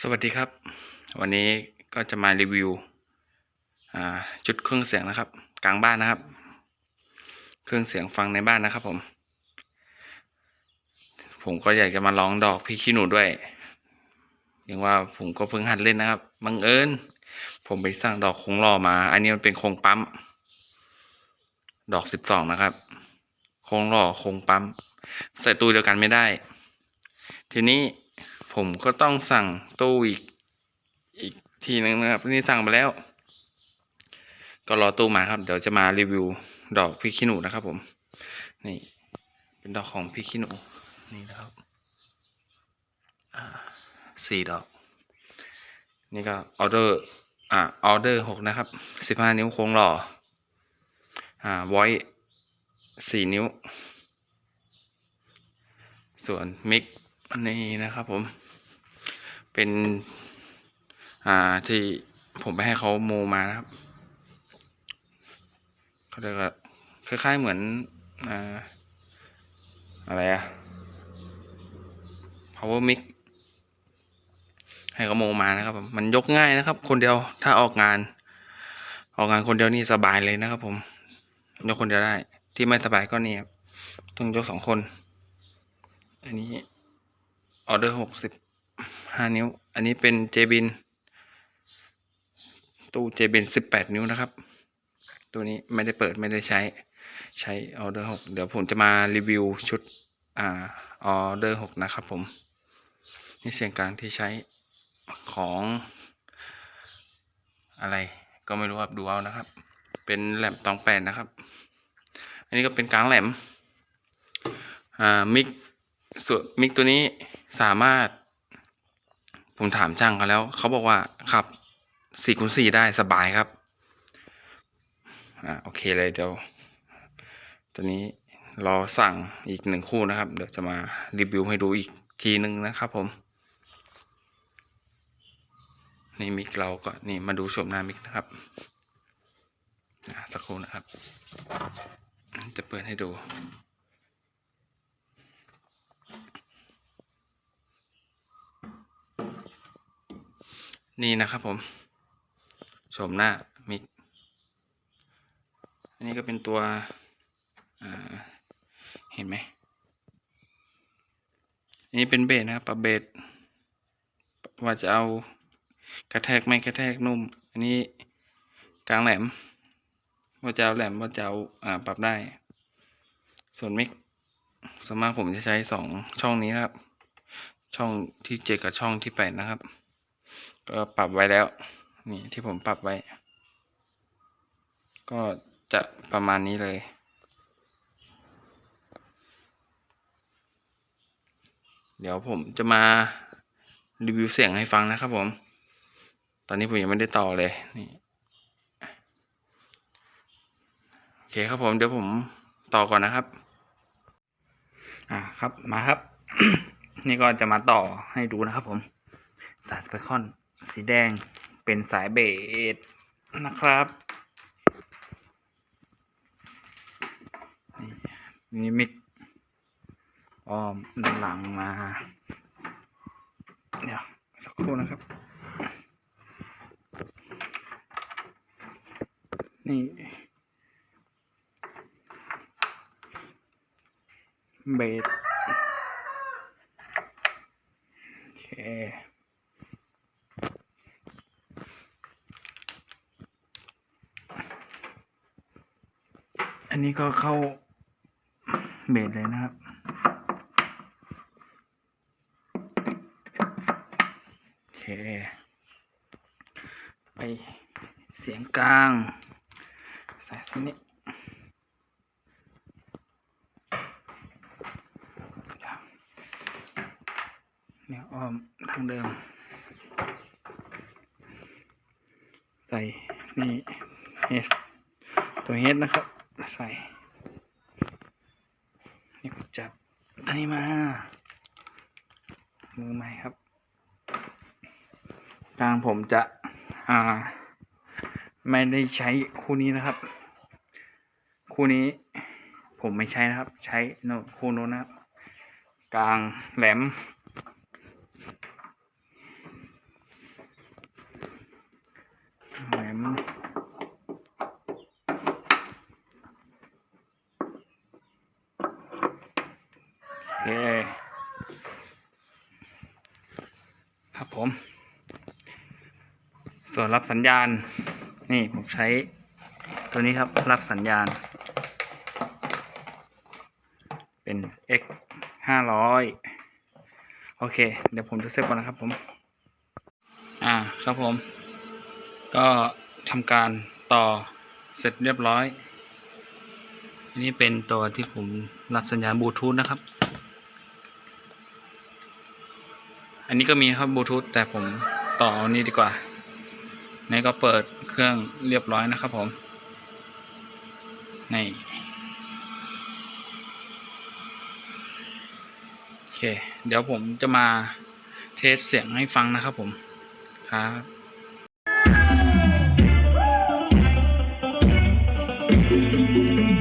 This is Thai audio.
สวัสดีครับ วันนี้ก็จะมารีวิวจุดเครื่องเสียงนะครับ กลางบ้านนะครับ เครื่องเสียงฟังในบ้านนะครับผม ผมก็อยากจะมาลองดอกพี่ขี้หนูด้วยอย่างว่าผมก็เพิ่งหัดเล่นนะครับบังเอิญผมไปสั่งดอกคงหล่อมา อันนี้มันเป็นคงปั๊ม ดอกสิบสองนะครับ คงหล่อคงปั๊ม ใส่ตู้เดียวกันไม่ได้ ทีนี้ ผมก็ต้องสั่งตู้อีกอีกทีนึงนะครับนี่สั่งไปแล้ว ก็รอตู้มาครับ เดี๋ยวจะมารีวิวดอกพี่ขี้หนูนะครับผม นี่ เป็นดอกของพี่ขี้หนูนี่นะครับอ่าสี่ดอก นี่ก็ออเดอร์อ่าออเดอร์หกนะครับสิบห้านิ้วโค้งหล่ออ่าไว้สี่นิ้ว ส่วนมิกนนี้นะครับผม เป็น อ่าที่ผมไปให้เขาโมมาครับเขาเรียกว่าคล้ายๆเหมือนอ่าอะไรอะ power mic ให้เขาโมมานะครับผมมันยกง่ายนะครับ คนเดียวถ้าออกงาน ออกงานคนเดียวนี่สบายเลยนะครับ ผม ยกคนเดียวได้ ที่ไม่สบายก็นี่ครับต้องยกสองคน อันนี้ออเดอร์หกสิบ ห้านิ้ว อันนี้เป็นเจบินตู้เจบินสิบแปดนิ้วนะครับ ตัวนี้ไม่ได้เปิดไม่ได้ใช้ใช้ออเดอร์หกเดี๋ยวผมจะมารีวิวชุดอ่าออเดอร์หกนะครับผม นี่เสียงกลางที่ใช้ของอะไรก็ไม่รู้ครับดูเอานะครับ เป็นแหลมตองแปดนะครับ อันนี้ก็เป็นกลางแหลมอ่ามิกส่วนมิกตัวนี้สามารถ ผมถามช่างเขาแล้ว เขาบอกว่าขับสี่คูณสี่ได้สบายครับ อ่าโอเคเลยเดี๋ยวตัวนี้รอสั่งอีกหนึ่งคู่นะครับ เดี๋ยวจะมารีวิวให้ดูอีกทีหนึ่งนะครับผม นี่มิกเราก็นี่มาดูชมหน้ามิกนะครับอ่าสักครู่นะครับ จะเปิดให้ดู นี่นะครับผมชมหน้ามิกอันนี้ก็เป็นตัวเห็นไหมอันนี้เป็นเบสนะครับปรับเบสว่าจะเอากระแทกไม่กระแทกนุ่ม อันนี้กลางแหลม ว่าจะเอาแหลมว่าจะเอาอาปรับได้ ส่วนมิกส่วนมากผมจะใช้สองช่องนี้นะครับ ช่องที่เจ็ดกับช่องที่แปดนะครับ ก็ปรับไว้แล้ว นี่ที่ผมปรับไว้ ก็จะประมาณนี้เลย เดี๋ยวผมจะมารีวิวเสียงให้ฟังนะครับผม ตอนนี้ผมยังไม่ได้ต่อเลย นี่ โอเคครับผม เดี๋ยวผมต่อก่อนนะครับ อ่าครับ มาครับ นี่ก็จะมาต่อให้ดูนะครับผม สายสเปคอน สีแดงเป็นสายเบสนะครับ นี่มิกอ้อมด้านหลังมา เดี๋ยว สักครู่นะครับ นี่ เบสโอเค อันนี้ก็เข้าเบสเลยนะครับ โอเค ไปเสียงกลางใส่ที่นี้เนี่ยอ้อมทางเดิม ใส่ นี่เฮสตัวเฮดนะครับ ใส่นี่ก็จับอันนี้มา มือใหม่ครับทางผมจะ อ่า ไม่ได้ใช้คู่นี้นะครับ คู่นี้ผมไม่ใช้นะครับ ใช้โน้ตคู่โน้นนะครับ กลางแหลม ส่วนรับสัญญาณ นี่ผมใช้ตัวนี้ครับรับสัญญาณ เป็น x ห้าร้อยโอเค เดี๋ยวผมจะเซฟก่อนนะครับผม อ่าครับผม ก็ทำการต่อเสร็จเรียบร้อยอันนี้เป็นตัวที่ผมรับสัญญาณบลูทูธนะครับ อันนี้ก็มีครับบลูทูธแต่ผมต่อเอานี้ดีกว่านี่ก็เปิดเครื่องเรียบร้อยนะครับผมนี่โอเค เดี๋ยวผมจะมาเทสเสียงให้ฟังนะครับผม ครับ Thank you.